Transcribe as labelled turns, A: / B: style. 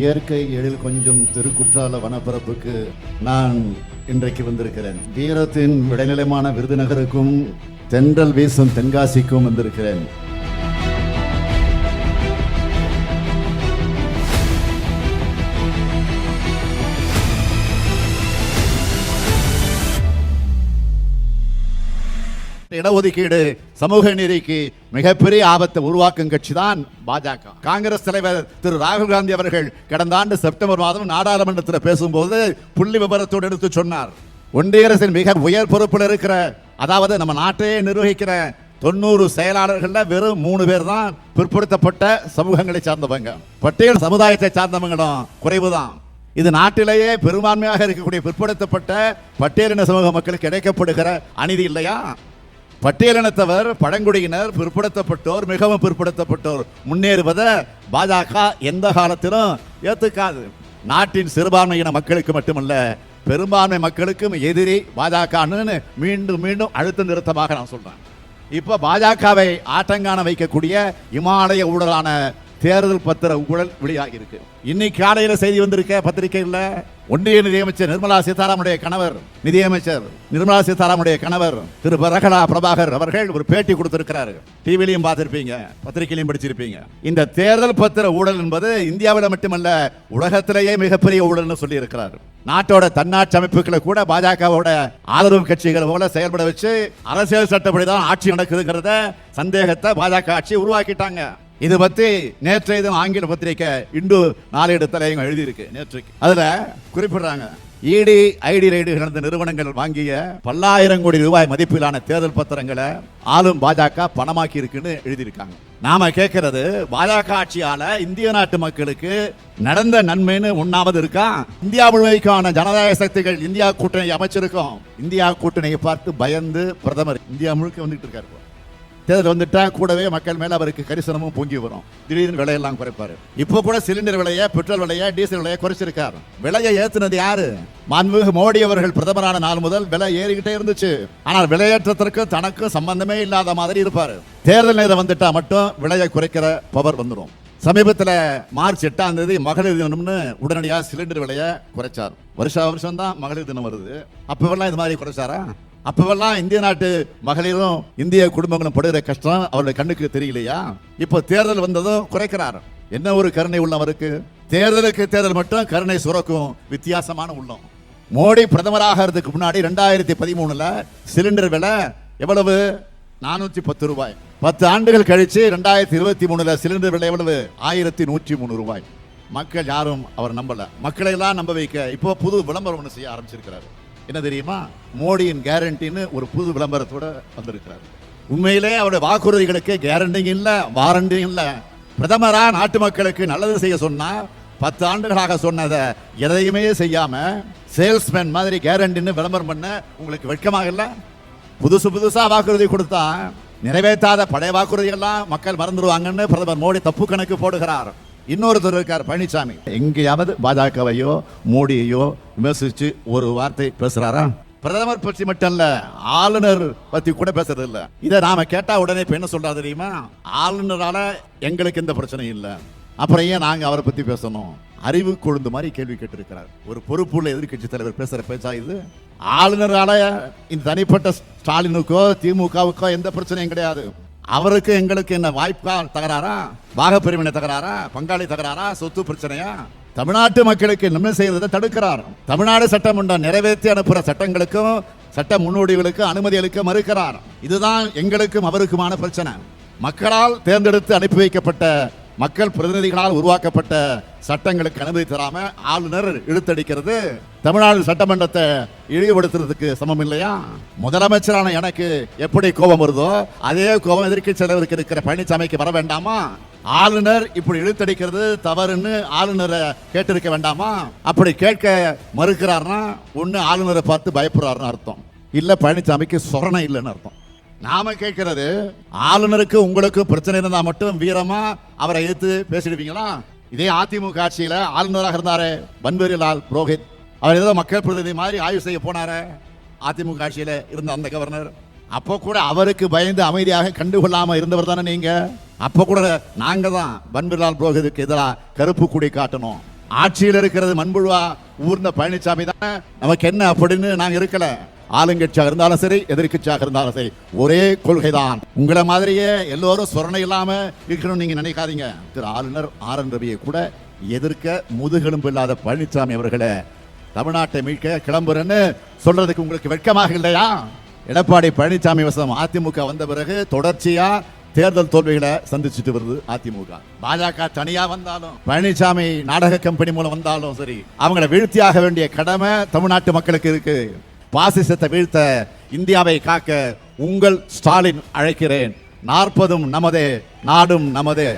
A: இயற்கை எழில் கொஞ்சம் திருக்குற்றால வனப்பரப்புக்கு நான் இன்றைக்கு வந்திருக்கிறேன். வீரத்தின் விடைநிலைமான விருதுநகருக்கும் தென்றல் வீசும் தென்காசிக்கும் வந்திருக்கிறேன். இடஒதுக்கீடு சமூக நீதிக்கு மிகப்பெரிய ஆபத்தை உருவாக்கும் கட்சி தான் பாஜக. காங்கிரஸ் தலைவர் திரு ராகுல் காந்தி அவர்கள் கடந்த ஆண்டு செப்டம்பர் மாதம் நாடாளுமன்றத்தில் பேசும்போது புள்ளி விவரத்தோடு எடுத்து சொன்னார். ஒன்றிய அரசின் மிக உயர் பொறுப்பில் இருக்கிற அதாவது நம்ம நாட்டையே நிர்வகிக்கிற தொண்ணூறு செயலாளர்களில் வெறும் மூணு பேர் தான் பிற்படுத்தப்பட்ட சமூகங்களை சார்ந்தவங்க. பட்டியல் சமுதாயத்தை சார்ந்தவங்களும் குறைவு தான் இது நாட்டிலேயே பெரும்பான்மையாக இருக்கக்கூடிய பிற்படுத்தப்பட்ட பட்டியலின சமூக மக்களுக்கு கிடைக்கப்படுகிற அநீதி இல்லையா? பட்டியலினத்தவர் பழங்குடியினர் பிற்படுத்தப்பட்டோர் மிகவும் பிற்படுத்தப்பட்டோர். முன்னேறுவதை பாஜக எந்த காலத்திலும் ஏற்றுக்காது நாட்டின் சிறுபான்மையின மக்களுக்கு மட்டுமல்ல பெரும்பான்மை மக்களுக்கும் எதிரி பாஜகன்னு மீண்டும் மீண்டும் அழுத்த நிறுத்தமாக நான் சொல்கிறேன் இப்போ பாஜகவை ஆட்டங்கான வைக்கக்கூடிய இமாலய ஊழலான தேர்தல் பத்திர ஊழல் வெளியாகி இருக்கு இன்னைக்கு காலையில செய்தி வந்திருக்க பத்திரிகையில் ஒன்றிய நிதியமைச்சர் நிர்மலா சீதாராமுடைய கணவர் நிதியமைச்சர் நிர்மலா சீதாராமுடைய கணவர் திரு பரகலா பிரபாகர் அவர்கள் ஒரு பேட்டி கொடுத்திருக்கிறாரு. டிவிலையும் பார்த்திருப்பீங்க பத்திரிகையிலையும் படிச்சிருப்பீங்க. இந்த தேர்தல் பத்திர ஊழல் என்பது இந்தியாவில் மட்டுமல்ல உலகத்திலேயே மிகப்பெரிய ஊழல்னு சொல்லி இருக்கிறார் நாட்டோட தன்னாட்சி அமைப்புகளை கூட பாஜகவோட ஆதரவு கட்சிகள் போல செயல்பட வச்சு அரசியல் சட்டப்படி தான் ஆட்சி நடக்குதுங்கிறத சந்தேகத்தை பாஜக ஆட்சி உருவாக்கிட்டாங்க. இது பத்தி நேற்றைய தினம் ஆங்கில பத்திரிக்கை இந்து நாளேடு தலையங்கம் எழுதியிருக்கு நேற்றைக்கு. அதுல குறிப்பிடுறாங்க இடி ஐடி ரைடு நடந்த நிறுவனங்கள் வாங்கிய பல்லாயிரம் கோடி ரூபாய் மதிப்பிலான தேர்தல் பத்திரங்களை ஆளும் பாஜக பணமாக்கி இருக்குன்னு எழுதியிருக்காங்க. நாம கேட்கறது பாஜக ஆட்சியால இந்திய நாட்டு மக்களுக்கு நடந்த நன்மைன்னு ஒன்னாவது இருக்கா? இந்தியா முழுமைக்கான ஜனநாயக சக்திகள் இந்தியா கூட்டணி அமைச்சிருக்கோம். இந்தியா கூட்டணியை பார்த்து பயந்து பிரதமர் இந்தியா முழுக்க வந்துட்டு இருக்காரு. தேர்தல் வந்துட்டால் கூடவே மக்கள் மேலே அவருக்கு கரிசனமும் பொங்கி வரும். திடீர்னு விலையெல்லாம் குறைப்பார். இப்போ கூட சிலிண்டர் விலையை பெட்ரோல் விலையை டீசல் விலையை குறைச்சிருக்கார். விலையை ஏற்றுனது யாரு? மாண்புமிகு மோடி அவர்கள் பிரதமரான நாள் முதல் விலை ஏறிக்கிட்டே இருந்துச்சு. ஆனால் விலையேற்றத்திற்கு தனக்கும் சம்பந்தமே இல்லாத மாதிரி இருப்பார். தேர்தல் நேரம் வந்துட்டா மட்டும் விலையை குறைக்கிற பவர் வந்துடும் சமீபத்தில் மார்ச் எட்டாம் தேதி மகளிர் தினம்னு உடனடியாக சிலிண்டர் விலையை குறைச்சார். வருஷா வருஷம் தான் மகளிர் தினம் வருது. அப்பவெல்லாம் இது மாதிரி குறைச்சாரா? அப்பவெல்லாம் இந்திய நாட்டு மகளிரும் இந்திய குடும்பங்களும் படுகிற கஷ்டம் அவருடைய கண்ணுக்கு தெரியலையா? இப்போ தேர்தல் வந்ததும் குறைக்கிறார். என்ன ஒரு கருணை உள்ளவருக்கு தேர்தலுக்கு தேர்தல் மட்டும் கருணை சுரக்கும் வித்தியாசமான உள்ளம். மோடி பிரதமராகிறதுக்கு முன்னாடி ரெண்டாயிரத்தி பதிமூணுல சிலிண்டர் விலை எவ்வளவு? நானூத்தி பத்து ரூபாய். பத்து ஆண்டுகள் கழிச்சு ரெண்டாயிரத்தி இருபத்தி மூணுல சிலிண்டர் விலை எவ்வளவு? ஆயிரத்தி நூற்றி மூணு ரூபாய். மக்கள் யாரும் அவர் நம்பல. மக்களை எல்லாம் நம்ப வைக்க இப்போ புது விளம்பரம் ஒன்று செய்ய ஆரம்பிச்சிருக்கிறாரு. என்ன தெரியுமா? மோடியின் கேரண்டின்னு ஒரு புது விளம்பரத்தோட வந்திருக்கிறார். உண்மையிலே அவருடைய வாக்குறுதிகளுக்கு கேரண்டிங் இல்லை வாரண்டியும் இல்லை. பிரதமராக நாட்டு மக்களுக்கு நல்லது செய்ய சொன்னால் பத்து ஆண்டுகளாக சொன்னதை எதையுமே செய்யாமல் சேல்ஸ்மேன் மாதிரி கேரண்டின்னு விளம்பரம் பண்ண உங்களுக்கு வெட்கமாக இல்லை? புதுசு புதுசாக வாக்குறுதி கொடுத்தா நிறைவேற்றாத பழைய வாக்குறுதிகள்லாம் மக்கள் மறந்துடுவாங்கன்னு பிரதமர் மோடி தப்பு கணக்கு போடுகிறார். இன்னொருத்தர் இருக்கார் பழனிசாமி எங்கேயாவது பாஜகவையோ மோடியையோ விமர்சித்து ஒரு வார்த்தை பேசுறாரா? பிரதமர் பற்றி மட்டும் இல்ல ஆளுநர் பத்தி கூட பேசுறது இல்ல இதை நாம கேட்டா உடனே இப்ப என்ன சொல்றா தெரியுமா? ஆளுநரால எங்களுக்கு எந்த பிரச்சனையும் இல்ல. அப்புறம் ஏன் நாங்க அவரை பத்தி பேசணும்? அறிவு கொழுந்து மாதிரி கேள்வி கேட்டிருக்கிறார். ஒரு பொறுப்புள்ள எதிர்க்கட்சி தலைவர் பேசுற பேச்சா இது? ஆளுநரால இந்த தனிப்பட்ட ஸ்டாலினுக்கோ திமுகவுக்கோ எந்த பிரச்சனையும் கிடையாது. அவருக்கு எங்களுக்கு என்ன வாய்ப்பால் தகராறா? பாகப்பிரிவினை தகராறா? பங்காளி தகராறா? சொத்து பிரச்சனையா? தமிழ்நாட்டு மக்களுக்கு நன்மை செய்வதை தடுக்கிறார். தமிழ்நாடு சட்டமன்றம் நிறைவேற்றி அனுப்புகிற சட்டங்களுக்கும் சட்ட முன்னோடிகளுக்கும் அனுமதி அளிக்க மறுக்கிறார். இதுதான் எங்களுக்கும் அவருக்குமான பிரச்சனை. மக்களால் தேர்ந்தெடுத்து அனுப்பி வைக்கப்பட்ட மக்கள் பிரதிநிதிகளால் உருவாக்கப்பட்ட சட்டங்களுக்கு அனுமதி தராம ஆளுநர் இழுத்தடிக்கிறது. தமிழ்நாடு சட்டமன்றத்தை இழிவுபடுத்துறதுக்கு சமம் இல்லையா? முதலமைச்சரான எனக்கு எப்படி கோபம் வருதோ அதே கோபம் எதிர்க்கட்சி தலைவருக்கு இருக்கிற பழனிசாமிக்கு வர வேண்டாமா? ஆளுநர் இப்படி இழுத்தடிக்கிறது தவறுன்னு ஆளுநரை கேட்டிருக்க வேண்டாமா? அப்படி கேட்க மறுக்கிறாருன்னா ஒன்று ஆளுநரை பார்த்து பயப்படுறாருன்னு அர்த்தம். இல்ல பழனிசாமிக்கு சொரணை இல்லைன்னு அர்த்தம். நாம கேட்கிறது ஆளுநருக்கு உங்களுக்கு பிரச்சனை இருந்தா மட்டும் வீரமா அவரை எதிர்த்து பேசிடுவீங்களா? இதே அதிமுக ஆட்சியில ஆளுநராக இருந்தாரு பன்வரிலால் புரோஹித். அவர் ஏதோ மக்கள் பிரதிநிதி மாதிரி ஆய்வு செய்ய போனாரு. அதிமுக ஆட்சியில இருந்த அந்த கவர்னர். அப்போ கூட அவருக்கு பயந்து அமைதியாக கண்டுகொள்ளாம இருந்தவர் தானே நீங்க? அப்போ கூட நாங்க தான் பன்வரிலால் புரோஹித்துக்கு எதிராக கருப்பு கொடி காட்டணும். ஆட்சியில் இருக்கிறது மண்புழுவா ஊர்ந்த பழனிசாமி தான். நமக்கு என்ன அப்படின்னு நாங்கள் இருக்கலை. ஆளுங்கட்சியாக இருந்தாலும் சரி எதிர்க்கட்சியாக இருந்தாலும் சரி ஒரே கொள்கை தான் உங்களை மாதிரியே எல்லோரும் சொரணை இல்லாம இருக்கணும்னு நீங்க நினைக்காதீங்க. திரு ஆளுநர் ஆர் என் ரவியை கூட எதிர்க்க முதுகெலும்பு இல்லாத பழனிசாமி அவர்களை தமிழ்நாட்டை மீட்க கிளம்புறேன்னு சொல்றதுக்கு உங்களுக்கு வெட்கமாக இல்லையா? எடப்பாடி பழனிசாமி வசம் அதிமுக வந்த பிறகு தொடர்ச்சியா தேர்தல் தோல்விகளை சந்திச்சுட்டு வருது அதிமுக. பாஜக தனியா வந்தாலும் பழனிசாமி நாடக கம்பெனி மூலம் வந்தாலும் சரி அவங்கள வீழ்த்தியாக வேண்டிய கடமை தமிழ்நாட்டு மக்களுக்கு இருக்கு. பாசிசத்தை வீழ்த்த இந்தியாவை காக்க உங்கள் ஸ்டாலின் அழைக்கிறேன். நாற்பதும் நமதே நாடும் நமதே.